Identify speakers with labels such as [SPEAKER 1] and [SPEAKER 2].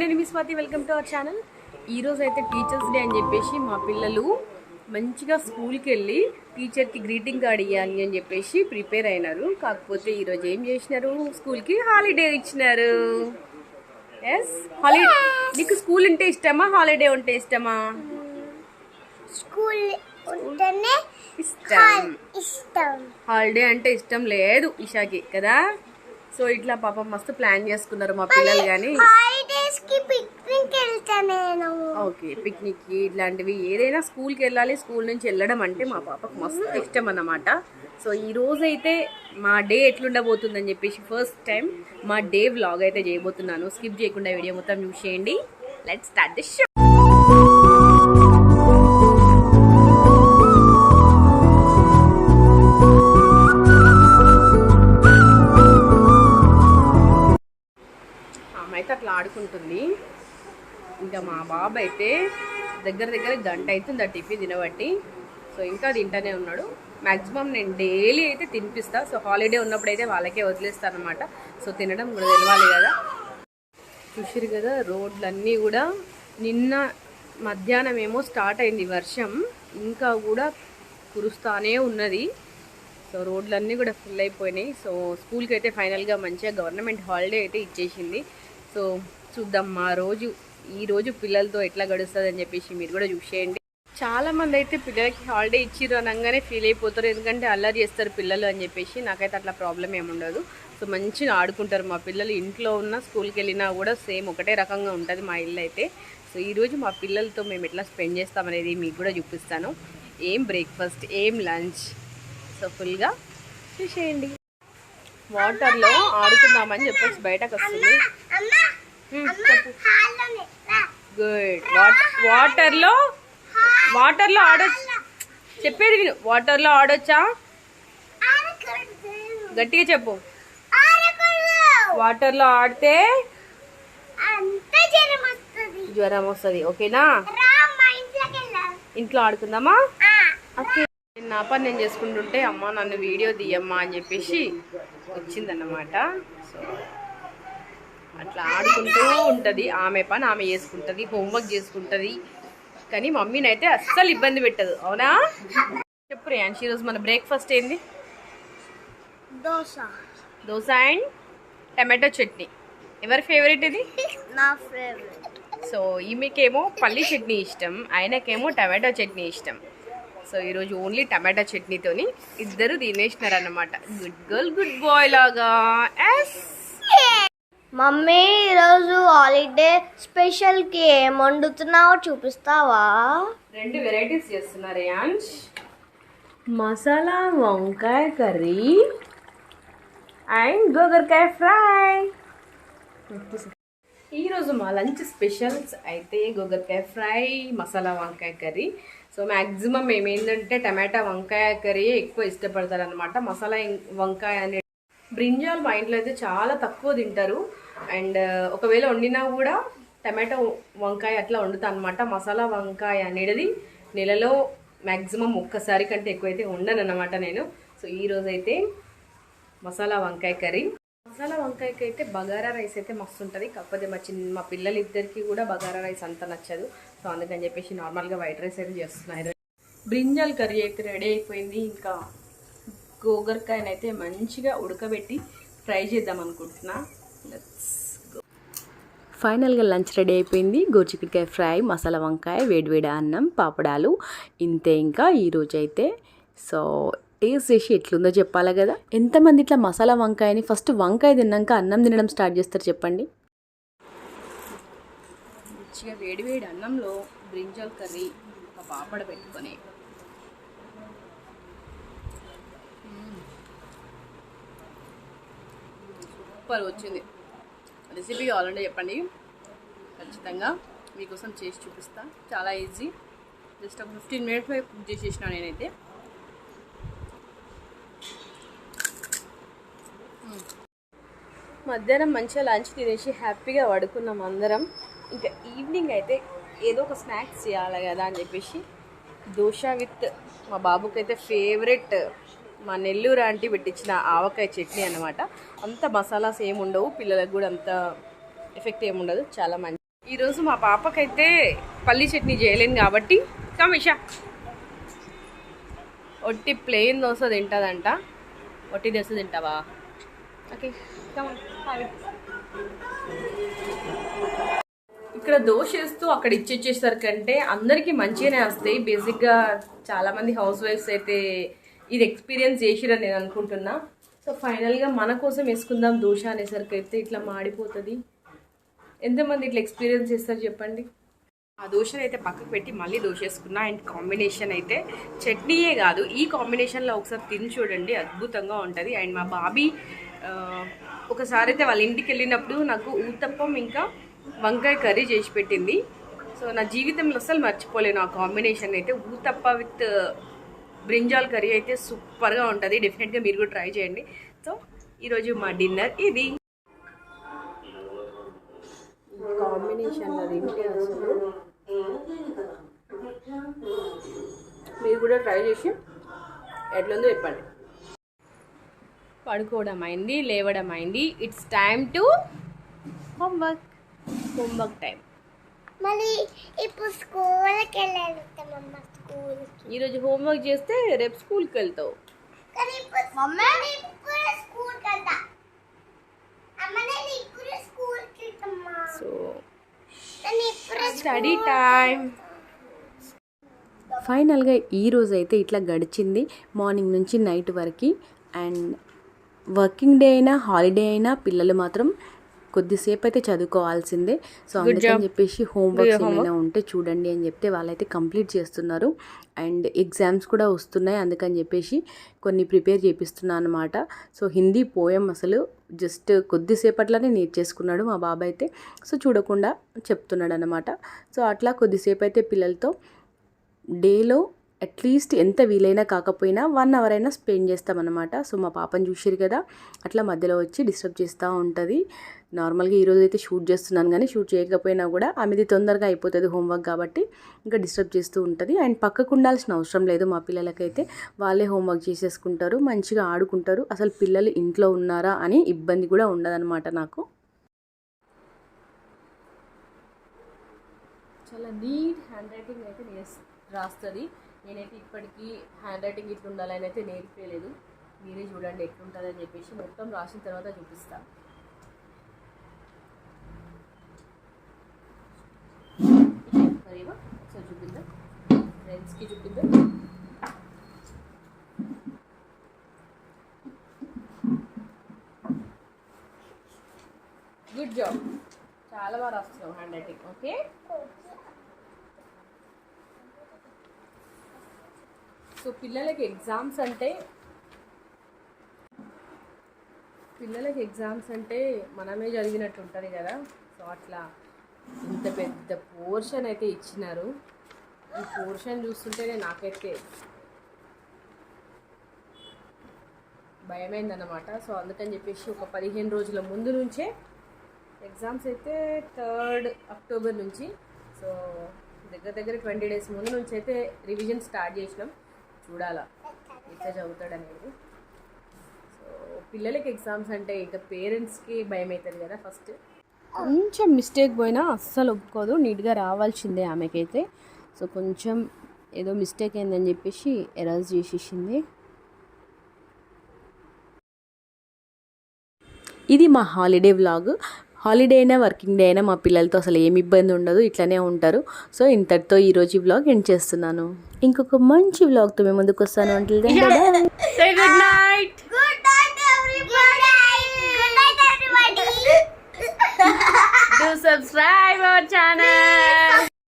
[SPEAKER 1] Swathi welcome to our channel ఈరోజు అయితే teachers day అని చెప్పేసి మా పిల్లలు మంచిగా స్కూల్కి వెళ్ళి టీచర్కి గ్రీటింగ్ కార్డ్ ఇవ్వాలి అని చెప్పేసి ప్రిపేర్ అయినారు. కాకపోతే ఈరోజు ఏం చేసినారు? స్కూల్కి హాలిడే ఇచ్చినారు. ఎస్ హాలిడే నీకు స్కూల్ ఉంటే ఇష్టమా? హాలిడే ఉంటే ఇష్టమా?
[SPEAKER 2] స్కూల్
[SPEAKER 1] ఇష్టం. హాలిడే అంటే ఇష్టం లేదు ఇషాకి కదా? సో ఇట్లా పాపం మస్తు ప్లాన్ చేసుకున్నారు మా పిల్లలు కానీ
[SPEAKER 2] కి పిక్నిక్ వెళ్తా నేను
[SPEAKER 1] ఓకే పిక్నిక్ ఇట్లాంటివి ఏదైనా స్కూల్కి వెళ్ళాలి స్కూల్ నుంచి వెళ్ళడం అంటే మా పాపకు మస్తు ఇష్టం అన్నమాట. సో ఈ రోజు అయితే మా డే ఎట్లుండబోతుందని చెప్పేసి ఫస్ట్ టైం మా డే వ్లాగ్ అయితే చేయబోతున్నాను. స్కిప్ చేయకుండా వీడియో మొత్తం చూసేయండి. లెట్ స్టార్ట్ ది షో ఆడుకుంటుంది. ఇంకా మా బాబు అయితే దగ్గర దగ్గర గంట అవుతుంది ఆ టిఫిన్ తినబట్టి. సో ఇంకా తింటూనే ఉన్నాడు. మ్యాక్సిమం నేను డైలీ అయితే తినిపిస్తా. సో హాలిడే ఉన్నప్పుడు అయితే వాళ్ళకే వదిలేస్తాను అనమాట సో తినడం కూడా తెలవాలి కదా. చూసిరు కదా రోడ్లన్నీ కూడా నిన్న మధ్యాహ్నం ఏమో స్టార్ట్ అయింది వర్షం. ఇంకా కూడా కురుస్తానే ఉన్నది. సో రోడ్లన్నీ కూడా ఫుల్ అయిపోయినాయి. సో స్కూల్కి అయితే ఫైనల్గా మంచిగా గవర్నమెంట్ హాలిడే అయితే ఇచ్చేసింది. సో చూద్దాం మా రోజు ఈ రోజు పిల్లలతో ఎట్లా గడుస్తుంది అని చెప్పేసి మీరు కూడా చూసేయండి. చాలా మంది అయితే పిల్లలకి హాలిడే ఇచ్చిర్రు అనగానే ఫీల్ అయిపోతారు ఎందుకంటే అల్లరి చేస్తారు పిల్లలు అని చెప్పేసి. నాకైతే అట్లా ప్రాబ్లం ఏముండదు సో మంచిగా ఆడుకుంటారు మా పిల్లలు. ఇంట్లో ఉన్న స్కూల్కి వెళ్ళినా కూడా సేమ్ ఒకటే రకంగా ఉంటుంది మా ఇల్లు అయితే. సో ఈరోజు మా పిల్లలతో మేము ఎట్లా స్పెండ్ చేస్తామనేది మీకు కూడా చూపిస్తాను. ఏం బ్రేక్ఫాస్ట్ ఏం లంచ్ సో ఫుల్గా చూసేయండి. వాటర్లో ఆడుకుందామని చెప్పేసి బయటకు వస్తుంది.
[SPEAKER 2] అమ్మా
[SPEAKER 1] హ్మ్,
[SPEAKER 2] అమ్మా
[SPEAKER 1] చెప్పు.
[SPEAKER 2] హాల్లోనే. రా.
[SPEAKER 1] గుడ్ వాటర్లో వాటర్లో ఆడొచ్చు చెప్పేది విను. వాటర్లో ఆడొచ్చా?
[SPEAKER 2] ఆడకూడదు.
[SPEAKER 1] గట్టిగా చెప్పు.
[SPEAKER 2] ఆడకూడదు.
[SPEAKER 1] వాటర్లో ఆడితే?
[SPEAKER 2] జ్వరం వస్తుంది.
[SPEAKER 1] ఓకేనా? ఇంట్లో ఆడుకుందామా? ఓకే నా పని నేను చేసుకుంటుంటే అమ్మ నన్ను వీడియో తీయమ్మా అని చెప్పేసి వచ్చిందన్నమాట. సో అట్లా ఆడుకుంటూ ఉంటుంది. ఆమె పని ఆమె చేసుకుంటుంది. హోంవర్క్ చేసుకుంటుంది. కానీ మమ్మీని అయితే అస్సలు ఇబ్బంది పెట్టదు. అవునా? చెప్పు రియాన్షి ఈరోజు మన బ్రేక్ఫాస్ట్ ఏంది?
[SPEAKER 2] Dosa.
[SPEAKER 1] Dosa and tomato chutney. ఎవరి ఫేవరెట్ ఇది?
[SPEAKER 2] నా ఫేవరెట్.
[SPEAKER 1] సో ఈమెకేమో పల్లి చట్నీ ఇష్టం. ఆయనకేమో టమాటో చట్నీ ఇష్టం. సో ఈరోజు ఓన్లీ టమాటో చట్నీతోని ఇద్దరు తినేసినారన్నమాట. గుడ్ గర్ల్ గుడ్ బాయ్ లాగా. ఎస్!
[SPEAKER 2] మమ్మీ ఈరోజు హాలిడే స్పెషల్కి ఏం వండుతున్నావో చూపిస్తావా?
[SPEAKER 1] రెండు వెరైటీస్ చేస్తున్నారు యాంష్ మసాలా వంకాయ కర్రీ అండ్ గోగర్కాయ ఫ్రై. ఈరోజు మా లంచ్ స్పెషల్స్ అయితే గోగర్కాయ ఫ్రై మసాలా వంకాయ కర్రీ. సో మ్యాక్సిమం మేము ఏంటంటే టమాటా వంకాయ కర్రీ ఎక్కువ ఇష్టపడతారు అనమాట మసాలా వంకాయ అనే బ్రింజాల్ మా ఇంట్లో అయితే చాలా తక్కువ తింటారు. అండ్ ఒకవేళ వండినా కూడా టమాటో వంకాయ అట్లా వండుతా అనమాట మసాలా వంకాయ అనేది నెలలో మ్యాక్సిమం ఒక్కసారి కంటే ఎక్కువైతే ఉండను అనమాట నేను. సో ఈరోజైతే మసాలా వంకాయ కర్రీ. మసాలా వంకాయకి అయితే బగారా రైస్ అయితే మస్తు ఉంటుంది కాకపోతే మా చిన్న మా పిల్లలిద్దరికీ కూడా బగారా రైస్ అంత నచ్చదు. సో అందుకని చెప్పేసి నార్మల్గా వైట్ రైస్ అయితే చేస్తున్నారు. బ్రింజాల్ కర్రీ అయితే రెడీ అయిపోయింది. ఇంకా గోగర్కాయనైతే మంచిగా ఉడకబెట్టి ఫ్రై చేద్దాం అనుకుంటున్నా ఫైనల్గా లంచ్ రెడీ అయిపోయింది. గోచిక్కుడికాయ ఫ్రై మసాలా వంకాయ వేడివేడి అన్నం పాపడాలు. ఇంతే ఇంకా ఈరోజు అయితే సో టేస్ట్ చేసి ఎట్లుందో చెప్పాలి కదా. ఎంతమంది ఇట్లా మసాలా వంకాయని ఫస్ట్ వంకాయ తిన్నాక అన్నం తినడం స్టార్ట్ చేస్తారు చెప్పండి. మంచిగా వేడివేడి అన్నంలో బ్రింజాల్ కర్రీ ఒక పాపడ పెట్టుకొని సూపర్ వచ్చింది. రెసిపీ కావాలంటే చెప్పండి. ఖచ్చితంగా మీకోసం చేసి చూపిస్తా. చాలా ఈజీ. జస్ట్ ఒక ఫిఫ్టీన్ మినిట్స్లో కుక్ చేసేసిన నేనైతే. మధ్యాహ్నం మంచిగా లంచ్ తినేసి హ్యాపీగా పడుకున్నాం అందరం. ఇంకా ఈవినింగ్ అయితే ఏదో ఒక స్నాక్స్ చేయాలి కదా అని చెప్పేసి దోశ విత్ మా బాబుకి అయితే ఫేవరెట్ మా నెల్లూరు ఆంటీ పెట్టించిన ఆవకాయ చట్నీ అనమాట అంత మసాలాస్ ఏమి ఉండవు పిల్లలకు కూడా అంత ఎఫెక్ట్ ఏమి ఉండదు చాలా మంచి. ఈరోజు మా పాపకైతే పల్లి చట్నీ చేయలేను కాబట్టి కమిషా ఒట్టి ప్లెయిన్ దోశ తింటుందంట. ఒట్టి దోశ తింటావా? ఓకే ఇక్కడ దోశ వేస్తూ అక్కడ ఇచ్చేసేసరికంటే అందరికీ మంచిగానే వస్తాయి. బేసిక్గా చాలామంది హౌస్ వైఫ్స్ అయితే ఇది ఎక్స్పీరియన్స్ చేసిరని నేను అనుకుంటున్నా. సో ఫైనల్గా మన కోసం వేసుకుందాం దోశ అనేసరికి అయితే ఇట్లా మాడిపోతుంది. ఎంతమంది ఇట్లా ఎక్స్పీరియన్స్ చేస్తారు చెప్పండి? ఆ దోశను అయితే పక్కకు పెట్టి మళ్ళీ దోశ వేసుకున్నా అండ్ కాంబినేషన్ అయితే చట్నీయే కాదు. ఈ కాంబినేషన్లో ఒకసారి తిని చూడండి. అద్భుతంగా ఉంటుంది. అండ్ మా బాబీ ఒకసారి అయితే వాళ్ళ ఇంటికి వెళ్ళినప్పుడు నాకు ఊతప్పం ఇంకా వంకాయ కర్రీ చేసి పెట్టింది. సో నా జీవితంలో అసలు మర్చిపోలేను ఆ కాంబినేషన్ అయితే. ఊతప్ప విత్ బ్రింజాల్ కర్రీ అయితే సూపర్గా ఉంటుంది. డెఫినెట్గా మీరు కూడా ట్రై చేయండి. సో ఈరోజు మా డిన్నర్ ఇది. కాంబినేషన్ అది మీరు కూడా ట్రై చేసి ఎట్లుందో చెప్పండి. పడుకోవడం అయింది లేవడం అయింది it's time to homework homework time
[SPEAKER 2] మళ్ళీ ఇప్పుడు స్కూల్కి వెళ్ళాలమ్మ
[SPEAKER 1] ఈరోజు హోంవర్క్ చేస్తే రేపు స్కూల్కి వెళ్తావు.
[SPEAKER 2] కానీ ఇప్పుడు మమ్మీ? ఇప్పుడు స్కూల్కి వెళ్తా. అమ్మ నేను ఇప్పుడు స్కూల్కి వెళ్తామ్మా.
[SPEAKER 1] సో స్టడీ టైం
[SPEAKER 3] ఫైనల్గా ఈ రోజు అయితే ఇట్లా గడిచింది. మార్నింగ్ నుంచి నైట్ వరకు. అండ్ వర్కింగ్ డే అయినా హాలిడే అయినా పిల్లలు మాత్రం కొద్దిసేపు అయితే చదువుకోవాల్సిందే. సో అందుకని చెప్పేసి హోంవర్క్స్ ఏమైనా ఉంటే చూడండి అని చెప్తే వాళ్ళైతే కంప్లీట్ చేస్తున్నారు. అండ్ ఎగ్జామ్స్ కూడా వస్తున్నాయి. అందుకని చెప్పేసి కొన్ని ప్రిపేర్ చేపిస్తున్నాను అనమాట సో హిందీ పోయం అసలు జస్ట్ కొద్దిసేపట్లోనే నేర్చేసుకున్నాడు మా బాబాయ్ అయితే సో చూడకుండా చెప్తున్నాడు అనమాట సో అట్లా కొద్దిసేపు అయితే పిల్లలతో డేలో అట్లీస్ట్ ఎంత వీలైనా కాకపోయినా వన్ అవర్ అయినా స్పెండ్ చేస్తామన్నమాట. సో మా పాపని చూసిరు కదా అట్లా మధ్యలో వచ్చి డిస్టర్బ్ చేస్తూ ఉంటుంది. నార్మల్గా ఈరోజు అయితే షూట్ చేస్తున్నాను కానీ షూట్ చేయకపోయినా కూడా ఆమెది తొందరగా అయిపోతుంది హోంవర్క్ కాబట్టి ఇంకా డిస్టర్బ్ చేస్తూ ఉంటుంది. అండ్ పక్కకు ఉండాల్సిన అవసరం లేదు మా పిల్లలకైతే. వాళ్ళే హోంవర్క్ చేసేసుకుంటారు మంచిగా ఆడుకుంటారు. అసలు పిల్లలు ఇంట్లో ఉన్నారా అని ఇబ్బంది కూడా ఉండదన్నమాట నాకు.
[SPEAKER 1] చాలా నీట్ హ్యాండ్ రైటింగ్ అయితే రాస్తుంది. నేనైతే ఇప్పటికీ హ్యాండ్ రైటింగ్ ఇట్లా ఉండాలని అయితే నేర్పేయలేదు మీరే చూడండి ఎట్లుంటుందని చెప్పేసి మొత్తం రాసిన తర్వాత చూపిస్తాను సరేవా ఒకసారి చూపిద్దాం. ఫ్రెండ్స్కి చూపిద్దాం. గుడ్ జాబ్ చాలా బాగా రాస్తున్నాం హ్యాండ్ రైటింగ్ ఓకే సో పిల్లలకి ఎగ్జామ్స్ అంటే పిల్లలకి ఎగ్జామ్స్ అంటే మనమే చదివినట్టు ఉంటుంది కదా. సో అట్లా ఇంత పెద్ద పోర్షన్ అయితే ఇచ్చినారు. ఈ పోర్షన్ చూస్తుంటేనే నాకైతే భయమైందన్నమాట. సో అందుకని చెప్పేసి ఒక పదిహేను రోజుల ముందు నుంచే ఎగ్జామ్స్ అయితే థర్డ్ అక్టోబర్ నుంచి. సో దగ్గర దగ్గర ట్వంటీ డేస్ ముందు నుంచి అయితే రివిజన్ స్టార్ట్ చేసినాం. చూడాలా ఎట్లా చదువుతాడు అనేది సో పిల్లలకి ఎగ్జామ్స్ అంటే ఇంకా పేరెంట్స్కి భయం అవుతుంది కదా ఫస్ట్ కొంచెం మిస్టేక్ పోయినా అస్సలు ఒప్పుకోదు నీట్గా రావాల్సిందే ఆమెకైతే. సో కొంచెం ఏదో మిస్టేక్ అయిందని చెప్పేసి ఎరాజ్ చేసేసింది.
[SPEAKER 3] ఇది మా హాలిడే వ్లాగ్ హాలిడే అయినా వర్కింగ్ డే అయినా మా పిల్లలతో అసలు ఏమి ఇబ్బంది ఉండదు ఇట్లానే ఉంటారు. సో ఇంతటితో ఈరోజు ఈ వ్లాగ్ ఎండ్ చేస్తున్నాను. ఇంకొక మంచి వ్లాగ్తో మేము ముందుకు వస్తాను. అంటే
[SPEAKER 1] good night do subscribe our channel.